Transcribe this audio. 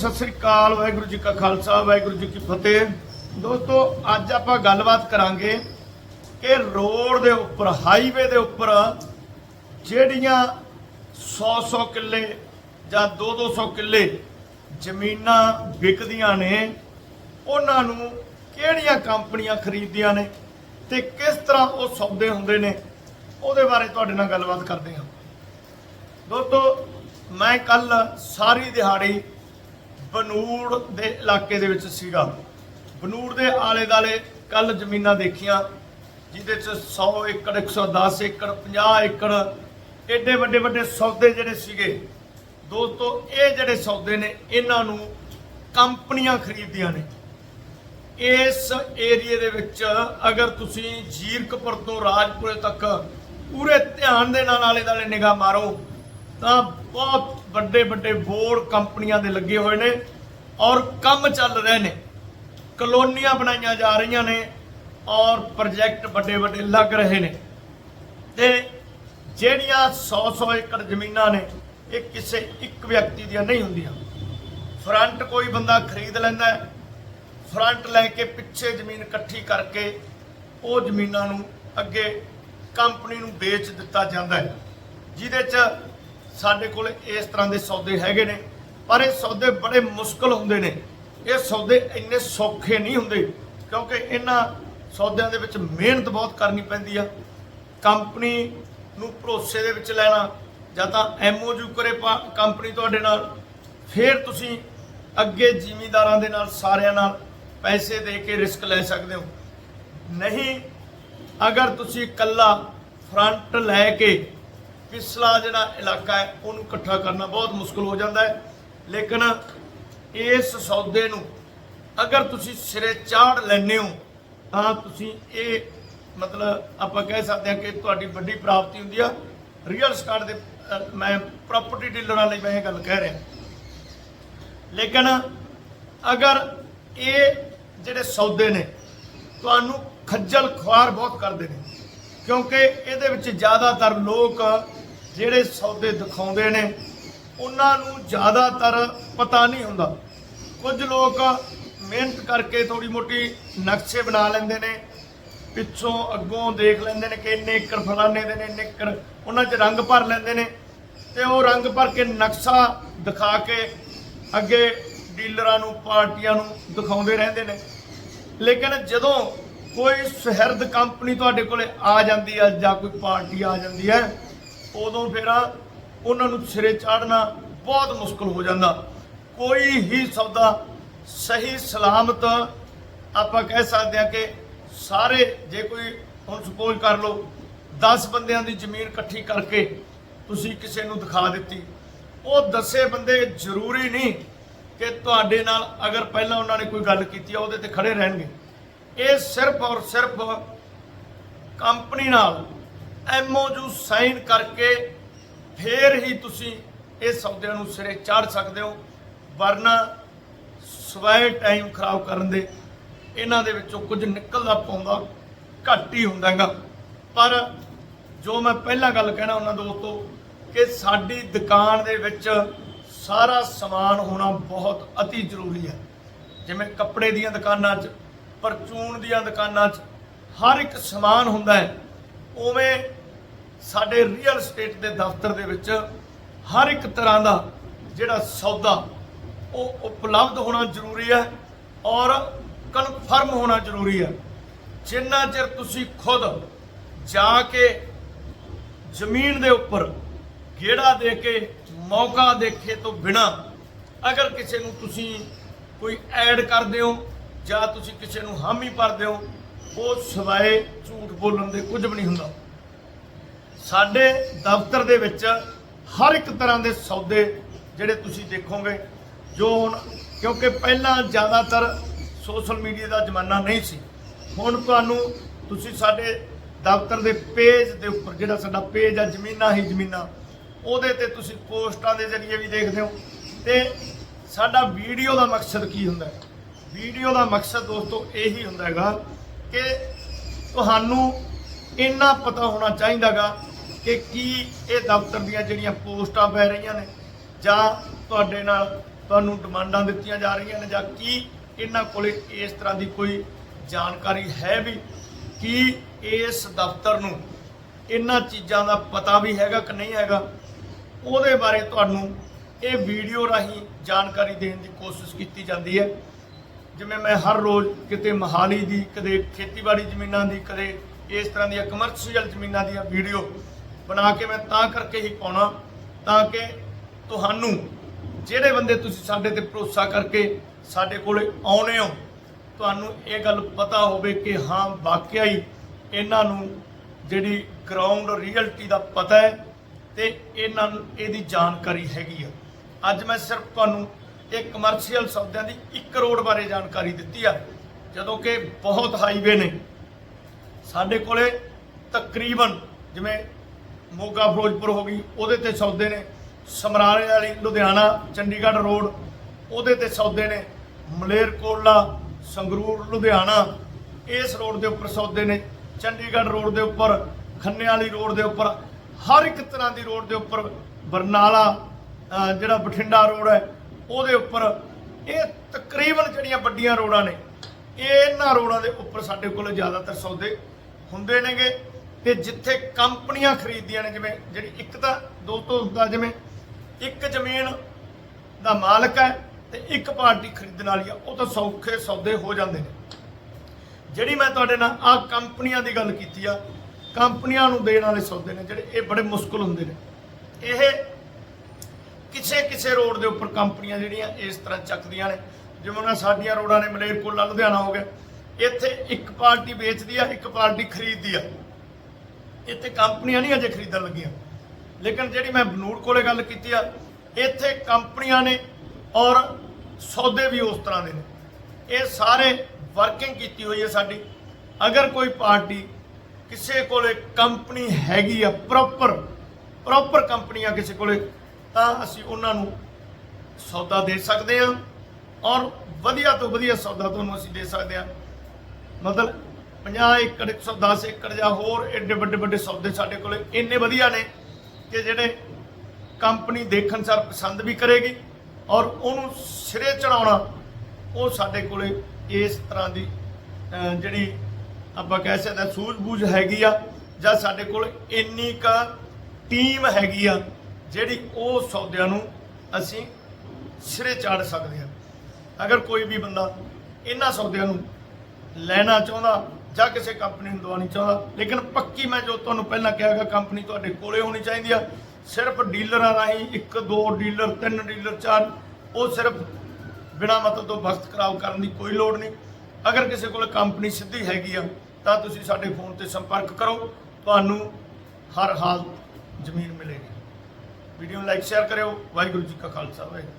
ਸਤਿ ਸ੍ਰੀ ਅਕਾਲ, ਵਾਹਿਗੁਰੂ ਜੀ ਕਾ ਖਾਲਸਾ, ਵਾਹਿਗੁਰੂ ਜੀ ਕੀ ਫਤਿਹ। ਦੋਸਤੋ, ਅੱਜ ਆਪਾਂ ਗੱਲਬਾਤ ਕਰਾਂਗੇ ਕਿ ਰੋਡ ਦੇ ਉੱਪਰ ਹਾਈਵੇ ਦੇ ਉੱਪਰ ਜਿਹੜੀਆਂ 100-100 ਕਿੱਲੇ ਜਾਂ 2-200 ਕਿੱਲੇ ਜ਼ਮੀਨਾਂ ਵਿਕਦੀਆਂ ਨੇ, ਉਹਨਾਂ ਨੂੰ ਕਿਹੜੀਆਂ ਕੰਪਨੀਆਂ ਖਰੀਦਦੀਆਂ ਨੇ ਤੇ ਕਿਸ ਤਰ੍ਹਾਂ ਉਹ ਸੌਦੇ ਹੁੰਦੇ ਨੇ, ਉਹਦੇ ਬਾਰੇ ਤੁਹਾਡੇ ਨਾਲ ਗੱਲਬਾਤ ਕਰਦੇ ਹਾਂ। ਦੋਸਤੋ, ਮੈਂ ਕੱਲ ਸਾਰੀ ਦਿਹਾੜੀ ਬਨੂੜ ਦੇ ਇਲਾਕੇ ਦੇ ਵਿੱਚ ਸੀਗਾ। ਬਨੂੜ ਦੇ ਆਲੇ ਦਾਲੇ ਕੱਲ ਜ਼ਮੀਨਾਂ ਦੇਖੀਆਂ, ਜਿਹਦੇ ਚ 100 ਏਕੜ 110 ਏਕੜ 50 ਏਕੜ, ਏਡੇ ਵੱਡੇ ਵੱਡੇ ਸੌਦੇ ਜਿਹੜੇ ਸੀਗੇ। ਦੋਸਤੋ, ਇਹ ਜਿਹੜੇ ਸੌਦੇ ਨੇ, ਇਹਨਾਂ ਨੂੰ ਕੰਪਨੀਆਂ ਖਰੀਦਦੀਆਂ ਨੇ। ਇਸ ਏਰੀਏ ਦੇ ਵਿੱਚ ਅਗਰ ਤੁਸੀਂ ਜੀਰਕਪੁਰ ਤੋਂ ਰਾਜਪੁਰੇ ਤੱਕ ਪੂਰੇ ਧਿਆਨ ਦੇ ਨਾਲ ਆਲੇ ਦਾਲੇ ਨਿਗਾਹ ਮਾਰੋ ਤਾਂ ਬਹੁਤ ਵੱਡੇ ਵੱਡੇ ਬੋਰਡ ਕੰਪਨੀਆਂ ਦੇ ਲੱਗੇ ਹੋਏ ਨੇ ਔਰ ਕੰਮ ਚੱਲ ਰਹੇ ਨੇ। ਕਲੋਨੀਆਂ ਬਣਾਈਆਂ ਜਾ ਰਹੀਆਂ ਨੇ ਔਰ ਪ੍ਰੋਜੈਕਟ ਵੱਡੇ ਵੱਡੇ ਲੱਗ ਰਹੇ ਨੇ। ਤੇ ਜਿਹੜੀਆਂ 100-100 ਏਕੜ ਜ਼ਮੀਨਾਂ ਨੇ, ਇਹ ਕਿਸੇ ਇੱਕ ਵਿਅਕਤੀ ਦੀਆਂ ਨਹੀਂ ਹੁੰਦੀਆਂ। ਫਰੰਟ ਕੋਈ ਬੰਦਾ ਖਰੀਦ ਲੈਂਦਾ ਫਰੰਟ ਲੈ ਕੇ ਪਿੱਛੇ ਜ਼ਮੀਨ ਇਕੱਠੀ ਕਰਕੇ ਉਹ ਜ਼ਮੀਨਾਂ ਨੂੰ ਅੱਗੇ ਕੰਪਨੀ ਨੂੰ ਵੇਚ ਦਿੱਤਾ ਜਾਂਦਾ ਹੈ, ਜਿਹਦੇ 'ਚ ਸਾਡੇ ਕੋਲ ਇਸ ਤਰ੍ਹਾਂ ਦੇ ਸੌਦੇ ਹੈਗੇ ਨੇ, ਪਰ ਇਹ ਸੌਦੇ ਬੜੇ ਮੁਸ਼ਕਲ ਹੁੰਦੇ ਨੇ। ਇਹ ਸੌਦੇ ਇੰਨੇ ਸੌਖੇ ਨਹੀਂ ਹੁੰਦੇ, ਕਿਉਂਕਿ ਇਹਨਾਂ ਸੌਦਿਆਂ ਦੇ ਵਿੱਚ ਮਿਹਨਤ ਬਹੁਤ ਕਰਨੀ ਪੈਂਦੀ ਆ। ਕੰਪਨੀ ਨੂੰ ਭਰੋਸੇ ਦੇ ਵਿੱਚ ਲੈਣਾ, ਜਾਂ ਤਾਂ ਐਮਓਯੂ ਕਰੇ ਪਾ- ਕੰਪਨੀ ਤੁਹਾਡੇ ਨਾਲ, ਫਿਰ ਤੁਸੀਂ ਅੱਗੇ ਜ਼ਿਮੀਂਦਾਰਾਂ ਦੇ ਨਾਲ, ਸਾਰਿਆਂ ਨਾਲ ਪੈਸੇ ਦੇ ਕੇ ਰਿਸਕ ਲੈ ਸਕਦੇ ਹੋ। ਨਹੀਂ, ਅਗਰ ਤੁਸੀਂ ਇਕੱਲਾ ਫਰੰਟ ਲੈ ਕੇ ਪਿਛਲਾ ਜਿਹੜਾ ਇਲਾਕਾ ਹੈ, ਉਹਨੂੰ ਇਕੱਠਾ ਕਰਨਾ ਬਹੁਤ ਮੁਸ਼ਕਲ ਹੋ ਜਾਂਦਾ ਹੈ। ਲੇਕਿਨ ਇਸ ਸੌਦੇ ਨੂੰ ਅਗਰ ਤੁਸੀਂ ਸਿਰੇ ਚਾੜ ਲੈਂਦੇ ਹੋ, ਤਾਂ ਤੁਸੀਂ ਇਹ ਮਤਲਬ ਆਪਾਂ ਕਹਿ ਸਕਦੇ ਹਾਂ ਕਿ ਤੁਹਾਡੀ ਵੱਡੀ ਪ੍ਰਾਪਤੀ ਹੁੰਦੀ ਆ। ਰੀਅਲ ਸਟਾਰਟ ਦੇ ਮੈਂ ਪ੍ਰਾਪਰਟੀ ਡੀਲਰਾਂ ਲਈ ਮੈਂ ਇਹ ਗੱਲ ਕਹਿ ਰਿਹਾ। ਲੇਕਿਨ ਅਗਰ ਇਹ ਜਿਹੜੇ ਸੌਦੇ ਨੇ, ਤੁਹਾਨੂੰ ਖੱਜਲ ਖੁਆਰ ਬਹੁਤ ਕਰਦੇ ਨੇ, ਕਿਉਂਕਿ ਇਹਦੇ ਵਿੱਚ ਜ਼ਿਆਦਾਤਰ ਲੋਕ ਜਿਹੜੇ ਸੌਦੇ ਦਿਖਾਉਂਦੇ ਨੇ, ਉਹਨਾਂ ਨੂੰ ਜ਼ਿਆਦਾਤਰ ਪਤਾ ਨਹੀਂ ਹੁੰਦਾ। ਕੁਝ ਲੋਕ ਮਿਹਨਤ ਕਰਕੇ ਥੋੜੀ ਮੋਟੀ ਨਕਸ਼ੇ ਬਣਾ ਲੈਂਦੇ ਨੇ, ਪਿੱਛੋਂ ਅੱਗੋਂ ਦੇਖ ਲੈਂਦੇ ਨੇ ਕਿ ਇੰਨੇ ਏਕੜ ਫਲਾਣੇ ਦੇ ਨੇ, ਇੰਨੇ ਏਕੜ ਉਹਨਾਂ 'ਚ ਰੰਗ ਭਰ ਲੈਂਦੇ ਨੇ ਤੇ ਉਹ ਰੰਗ ਭਰ ਕੇ ਨਕਸ਼ਾ ਦਿਖਾ ਕੇ ਅੱਗੇ ਡੀਲਰਾਂ ਨੂੰ, ਪਾਰਟੀਆਂ ਨੂੰ ਦਿਖਾਉਂਦੇ ਰਹਿੰਦੇ ਨੇ। ਲੇਕਿਨ ਜਦੋਂ ਕੋਈ ਸ਼ਹਿਰਦ ਕੰਪਨੀ ਤੁਹਾਡੇ ਕੋਲੇ ਆ ਜਾਂਦੀ ਹੈ ਜਾਂ ਕੋਈ ਪਾਰਟੀ ਆ ਜਾਂਦੀ ਹੈ ਉਦੋਂ ਫਿਰ ਉਹਨਾਂ ਨੂੰ ਸਿਰੇ ਚਾੜਨਾ ਬਹੁਤ ਮੁਸ਼ਕਲ ਹੋ ਜਾਂਦਾ। ਕੋਈ ਹੀ ਸੌਦਾ ਸਹੀ ਸਲਾਮਤ ਆਪਾਂ ਕਹਿ ਸਕਦੇ ਹਾਂ ਕਿ ਸਾਰੇ ਜੇ ਕੋਈ ਹੁਣ ਸਪੋਜ਼ ਕਰ ਲਓ 10 ਬੰਦਿਆਂ ਦੀ ਜ਼ਮੀਨ ਇਕੱਠੀ ਕਰਕੇ ਤੁਸੀਂ ਕਿਸੇ ਨੂੰ ਦਿਖਾ ਦਿੱਤੀ। ਉਹ ਦੱਸੇ ਬੰਦੇ ਜ਼ਰੂਰੀ ਨਹੀਂ ਕਿ ਤੁਹਾਡੇ ਨਾਲ ਅਗਰ ਪਹਿਲਾਂ ਉਹਨਾਂ ਨੇ ਕੋਈ ਗੱਲ ਕੀਤੀ ਆ, ਉਹਦੇ ਤੇ ਖੜੇ ਰਹਿਣਗੇ। ਇਹ ਸਿਰਫ ਔਰ ਸਿਰਫ ਕੰਪਨੀ ਨਾਲ ਐਮਓਯੂ ਸਾਈਨ ਕਰਕੇ ਫੇਰ ਹੀ ਤੁਸੀਂ ਇਹ ਸੌਦਿਆਂ ਨੂੰ ਸਿਰੇ ਚਾੜ ਸਕਦੇ ਹੋ, ਵਰਨਾ ਸਵੈ ਟਾਈਮ ਖਰਾਬ ਕਰਨ ਦੇ ਇਹਨਾਂ ਦੇ ਵਿੱਚੋਂ ਕੁਝ ਨਿਕਲਦਾ ਪਾਉਂਦਾ ਘੱਟ ਹੀ ਹੁੰਦਾ ਹੈਗਾ। ਪਰ ਜੋ ਮੈਂ ਪਹਿਲਾਂ ਗੱਲ ਕਹਿਣਾ ਉਹਨਾਂ ਦੋਸਤੋ, ਕਿ ਸਾਡੀ ਦੁਕਾਨ ਦੇ ਵਿੱਚ ਸਾਰਾ ਸਮਾਨ ਹੋਣਾ ਬਹੁਤ ਅਤੀ ਜ਼ਰੂਰੀ ਹੈ। ਜਿਵੇਂ ਕੱਪੜੇ ਦੀਆਂ ਦੁਕਾਨਾਂ 'ਚ, ਪਰਚੂਨ ਦੀਆਂ ਦੁਕਾਨਾਂ 'ਚ ਹਰ ਇੱਕ ਸਮਾਨ ਹੁੰਦਾ ਹੈ। ਉਵੇਂ ਸਾਡੇ ਰੀਅਲ estate ਦੇ ਦਫ਼ਤਰ ਦੇ ਵਿੱਚ ਹਰ ਇੱਕ ਤਰ੍ਹਾਂ ਦਾ ਜਿਹੜਾ ਸੌਦਾ ਉਹ ਉਪਲਬਧ ਹੋਣਾ ਜ਼ਰੂਰੀ ਹੈ ਔਰ ਕਨਫਰਮ ਹੋਣਾ ਜ਼ਰੂਰੀ ਹੈ। ਜਿੰਨਾ ਚਿਰ ਤੁਸੀਂ ਖੁਦ ਜਾ ਕੇ ਜ਼ਮੀਨ ਦੇ ਉੱਪਰ ਗੇੜਾ ਦੇ ਕੇ ਮੌਕਾ ਦੇਖੇ ਤੋਂ ਬਿਨਾ ਅਗਰ ਕਿਸੇ ਨੂੰ ਤੁਸੀਂ ਕੋਈ ਐਡ ਕਰਦੇ ਹੋ ਜਾਂ ਤੁਸੀਂ ਕਿਸੇ ਨੂੰ ਹਾਮੀ ਭਰਦੇ ਹੋ, ਉਹ ਸਵਾਏ ਝੂਠ ਬੋਲਣ ਦੇ ਕੁਝ ਵੀ ਨਹੀਂ ਹੁੰਦਾ। ਸਾਡੇ ਦਫ਼ਤਰ ਦੇ ਵਿੱਚ ਹਰ ਇੱਕ ਤਰ੍ਹਾਂ ਦੇ ਸੌਦੇ ਜਿਹੜੇ ਤੁਸੀਂ ਦੇਖੋਗੇ, ਜੋ ਹੁਣ ਕਿਉਂਕਿ ਪਹਿਲਾਂ ਜ਼ਿਆਦਾਤਰ ਸੋਸ਼ਲ ਮੀਡੀਆ ਦਾ ਜ਼ਮਾਨਾ ਨਹੀਂ ਸੀ। ਹੁਣ ਤੁਹਾਨੂੰ ਤੁਸੀਂ ਸਾਡੇ ਦਫ਼ਤਰ ਦੇ ਪੇਜ ਦੇ ਉੱਪਰ ਜਿਹੜਾ ਸਾਡਾ ਪੇਜ ਆ, ਜ਼ਮੀਨਾਂ ਹੀ ਜ਼ਮੀਨਾਂ, ਉਹਦੇ ਤੇ ਤੁਸੀਂ ਪੋਸਟਾਂ ਦੇ ਜ਼ਰੀਏ ਵੀ ਦੇਖਦੇ ਹੋ। ਤੇ ਸਾਡਾ ਵੀਡੀਓ ਦਾ ਮਕਸਦ ਕੀ ਹੁੰਦਾ ਹੈ? ਵੀਡੀਓ ਦਾ ਮਕਸਦ ਦੋਸਤੋ ਇਹੀ ਹੁੰਦਾ ਹੈਗਾ ਕਿ ਤੁਹਾਨੂੰ ਇੰਨਾ ਪਤਾ ਹੋਣਾ ਚਾਹੀਦਾਗਾ ਕਿ ਕੀ ਇਹ ਦਫ਼ਤਰ ਦੀਆਂ ਜਿਹੜੀਆਂ ਪੋਸਟਾਂ ਪੈ ਰਹੀਆਂ ਨੇ ਜਾਂ ਤੁਹਾਡੇ ਨਾਲ ਤੁਹਾਨੂੰ ਡਿਮਾਂਡਾਂ ਦਿੱਤੀਆਂ ਜਾ ਰਹੀਆਂ ਨੇ ਜਾਂ ਕੀ ਇਹਨਾਂ ਕੋਲੇ ਇਸ ਤਰ੍ਹਾਂ ਦੀ ਕੋਈ ਜਾਣਕਾਰੀ ਹੈ ਵੀ ਕੀ ਇਸ ਦਫ਼ਤਰ ਨੂੰ ਇਹਨਾਂ ਚੀਜ਼ਾਂ ਦਾ ਪਤਾ ਵੀ ਹੈਗਾ ਕਿ ਨਹੀਂ ਹੈਗਾ? ਉਹਦੇ ਬਾਰੇ ਤੁਹਾਨੂੰ ਇਹ ਵੀਡੀਓ ਰਾਹੀਂ ਜਾਣਕਾਰੀ ਦੇਣ ਦੀ ਕੋਸ਼ਿਸ਼ ਕੀਤੀ ਜਾਂਦੀ ਹੈ। ਜਿਵੇਂ ਮੈਂ ਹਰ ਰੋਜ਼ ਕਿਤੇ ਮਹਾਲੀ ਦੀ, ਕਦੇ ਖੇਤੀਬਾੜੀ ਜ਼ਮੀਨਾਂ ਦੀ, ਕਦੇ ਇਸ ਤਰ੍ਹਾਂ ਦੀਆਂ ਕਮਰਸ਼ੀਅਲ ਜ਼ਮੀਨਾਂ ਦੀਆਂ ਵੀਡੀਓ ਬਣਾ ਕੇ ਮੈਂ ਤਾਂ ਕਰਕੇ ਹੀ ਪਾਉਣਾ, ਤਾਂ ਕਿ ਤੁਹਾਨੂੰ, ਜਿਹੜੇ ਬੰਦੇ ਤੁਸੀਂ ਸਾਡੇ ਤੇ ਭਰੋਸਾ ਕਰਕੇ ਸਾਡੇ ਕੋਲੇ ਆਉਣੇ ਹੋ, ਤੁਹਾਨੂੰ ਇਹ ਗੱਲ ਪਤਾ ਹੋਵੇ ਕਿ ਹਾਂ ਵਾਕਿਆ ਹੀ ਇਹਨਾਂ ਨੂੰ ਜਿਹੜੀ ਗਰਾਊਂਡ ਰਿਐਲਿਟੀ ਦਾ ਪਤਾ ਹੈ ਤੇ ਇਹਨਾਂ ਨੂੰ ਇਹਦੀ ਜਾਣਕਾਰੀ ਹੈਗੀ ਆ। ਅੱਜ ਮੈਂ ਸਿਰਫ ਤੁਹਾਨੂੰ ਇਹ ਕਮਰਸ਼ੀਅਲ ਸ਼ਬਦਾਂ ਦੀ 1 ਕਰੋੜ ਬਾਰੇ ਜਾਣਕਾਰੀ ਦਿੱਤੀ ਆ, ਜਦੋਂ ਕਿ ਬਹੁਤ ਹਾਈਵੇ ਨੇ। ਸਾਡੇ ਕੋਲੇ ਤਕਰੀਬਨ ਜਿਵੇਂ ਮੋਗਾ ਫਿਰੋਜ਼ਪੁਰ ਹੋ ਗਈ, ਉਹਦੇ ਤੇ ਸੌਦੇ ਨੇ। ਸਮਰਾਲੇ ਵਾਲੀ ਲੁਧਿਆਣਾ, ਚੰਡੀਗੜ੍ਹ ਰੋਡ, ਉਹਦੇ ਤੇ ਸੌਦੇ ਨੇ। ਮਲੇਰਕੋਟਲਾ ਸੰਗਰੂਰ, ਲੁਧਿਆਣਾ, ਇਸ ਰੋਡ ਦੇ ਉੱਪਰ ਸੌਦੇ ਨੇ। ਚੰਡੀਗੜ੍ਹ ਰੋਡ ਦੇ ਉੱਪਰ ਖੰਨੇ ਵਾਲੀ ਰੋਡ ਦੇ ਉੱਪਰ, ਹਰ ਇੱਕ ਤਰ੍ਹਾਂ ਦੀ ਰੋਡ ਦੇ ਉੱਪਰ ਬਰਨਾਲਾ ਜਿਹੜਾ ਬਠਿੰਡਾ ਰੋਡ ਹੈ, ਉਹਦੇ ਉੱਪਰ ਇਹ ਤਕਰੀਬਨ ਜਿਹੜੀਆਂ ਵੱਡੀਆਂ ਰੋਡਾਂ ਨੇ ਇਹਨਾਂ ਰੋਡਾਂ ਦੇ ਉੱਪਰ ਸਾਡੇ ਕੋਲ ਜ਼ਿਆਦਾਤਰ ਸੌਦੇ ਹੁੰਦੇ ਨੇਗੇ। ਤੇ ਜਿੱਥੇ ਕੰਪਨੀਆਂ ਖਰੀਦਦੀਆਂ ਨੇ, ਜਿਵੇਂ ਜਿਹੜੀ ਇੱਕ ਤਾਂ ਦੋਸਤੋ ਹੁੰਦਾ ਜਿਵੇਂ ਇੱਕ ਜ਼ਮੀਨ ਦਾ ਮਾਲਕ ਹੈ ਤੇ ਇੱਕ ਪਾਰਟੀ ਖਰੀਦਣ ਵਾਲੀ ਆ, ਉਹ ਤਾਂ ਸੌਖੇ ਸੌਦੇ ਹੋ ਜਾਂਦੇ ਨੇ। ਜਿਹੜੀ ਮੈਂ ਤੁਹਾਡੇ ਨਾਲ ਆ ਕੰਪਨੀਆਂ ਦੀ ਗੱਲ ਕੀਤੀ ਆ, ਕੰਪਨੀਆਂ ਨੂੰ ਦੇਣ ਵਾਲੇ ਸੌਦੇ ਨੇ, ਜਿਹੜੇ ਇਹ ਬੜੇ ਮੁਸ਼ਕਲ ਹੁੰਦੇ ਨੇ। ਇਹ ਕਿਸੇ ਕਿਸੇ ਰੋਡ ਦੇ ਉੱਪਰ ਕੰਪਨੀਆਂ ਜਿਹੜੀਆਂ ਇਸ ਤਰ੍ਹਾਂ ਚੱਕਦੀਆਂ ਨੇ, ਜਿਵੇਂ ਉਹਨਾਂ ਸਾਡੀਆਂ ਰੋਡਾਂ ਨੇ ਮਲੇਰਕੋਟਲਾ, ਲੁਧਿਆਣਾ ਹੋ ਗਿਆ, ਇੱਥੇ ਇੱਕ ਪਾਰਟੀ ਵੇਚਦੀ ਆ, ਇੱਕ ਪਾਰਟੀ ਖਰੀਦਦੀ ਆ। ਇੱਥੇ ਕੰਪਨੀਆਂ ਨਹੀਂ ਅਜੇ ਖਰੀਦਣ ਲੱਗੀਆਂ। ਲੇਕਿਨ ਜਿਹੜੀ ਮੈਂ ਬਨੂੜ ਕੋਲੇ ਗੱਲ ਕੀਤੀ ਆ, ਇੱਥੇ ਕੰਪਨੀਆਂ ਨੇ ਔਰ ਸੌਦੇ ਵੀ ਉਸ ਤਰ੍ਹਾਂ ਦੇ ਨੇ। ਇਹ ਸਾਰੇ ਵਰਕਿੰਗ ਕੀਤੀ ਹੋਈ ਹੈ ਸਾਡੀ। ਅਗਰ ਕੋਈ ਪਾਰਟੀ ਕਿਸੇ ਕੋਲੇ ਕੰਪਨੀ ਹੈਗੀ ਆ ਪ੍ਰੋਪਰ ਪ੍ਰੋਪਰ ਕੰਪਨੀ ਆ ਕਿਸੇ ਕੋਲੇ, ਤਾਂ ਅਸੀਂ ਉਹਨਾਂ ਨੂੰ ਸੌਦਾ ਦੇ ਸਕਦੇ ਹਾਂ ਔਰ ਵਧੀਆ ਤੋਂ ਵਧੀਆ ਸੌਦਾ ਤੁਹਾਨੂੰ ਅਸੀਂ ਦੇ ਸਕਦੇ ਹਾਂ। ਮਤਲਬ 50 ਏਕੜ 110 ਏਕੜ ਜਾਂ ਹੋਰ ਐਡੇ ਵੱਡੇ ਵੱਡੇ ਸੌਦੇ ਸਾਡੇ ਕੋਲ ਇੰਨੇ ਵਧੀਆ ਨੇ ਕਿ ਜਿਹੜੇ ਕੰਪਨੀ ਦੇਖਣ ਸਾਰ ਪਸੰਦ ਵੀ ਕਰੇਗੀ ਔਰ ਉਹਨੂੰ ਸਿਰੇ ਚੜਾਉਣਾ, ਉਹ ਸਾਡੇ ਕੋਲੇ ਇਸ ਤਰ੍ਹਾਂ ਦੀ ਜਿਹੜੀ ਆਪਾਂ ਕਹਿ ਸਕਦੇ ਹਾਂ ਸੂਝ-ਬੂਝ ਹੈਗੀ ਆ ਜਾਂ ਸਾਡੇ ਕੋਲ ਇੰਨੀ ਕ ਟੀਮ ਹੈਗੀ ਆ ਜਿਹੜੀ ਉਹ ਸੌਦਿਆਂ ਨੂੰ ਅਸੀਂ ਸਿਰੇ ਚਾੜ ਸਕਦੇ ਹਾਂ। ਅਗਰ ਕੋਈ ਵੀ ਬੰਦਾ ਇਹਨਾਂ ਸੌਦਿਆਂ ਨੂੰ ਲੈਣਾ ਚਾਹੁੰਦਾ ਜਾਂ ਕਿਸੇ ਕੰਪਨੀ ਨੂੰ ਦਵਾਉਣੀ ਚਾਹੁੰਦਾ। ਲੇਕਿਨ ਪੱਕੀ ਮੈਂ ਜੋ ਤੁਹਾਨੂੰ ਪਹਿਲਾਂ ਕਿਹਾਗਾ ਕੰਪਨੀ ਤੁਹਾਡੇ ਕੋਲੇ ਹੋਣੀ ਚਾਹੀਦੀ ਆ। ਸਿਰਫ ਡੀਲਰਾਂ ਰਾਹੀਂ ਇੱਕ, ਦੋ ਡੀਲਰ, ਤਿੰਨ ਡੀਲਰ, ਚਾਰ, ਉਹ ਸਿਰਫ ਬਿਨਾ ਮਤਲਬ ਤੋਂ ਵਕਤ ਖਰਾਬ ਕਰਨ ਦੀ ਕੋਈ ਲੋੜ ਨਹੀਂ। ਅਗਰ ਕਿਸੇ ਕੋਲ ਕੰਪਨੀ ਸਿੱਧੀ ਹੈਗੀ ਆ, ਤਾਂ ਤੁਸੀਂ ਸਾਡੇ ਫੋਨ ਤੇ ਸੰਪਰਕ ਕਰੋ। ਤੁਹਾਨੂੰ ਹਰ ਹਾਲ ਜ਼ਮੀਨ ਮਿਲੇਗੀ। ਵੀਡੀਓ ਨੂੰ ਲਾਈਕ, ਸ਼ੇਅਰ ਕਰਿਓ। ਵਾਹਿਗੁਰੂ ਜੀ ਕਾ ਖਾਲਸਾ, ਵਾਹਿਗੁਰੂ।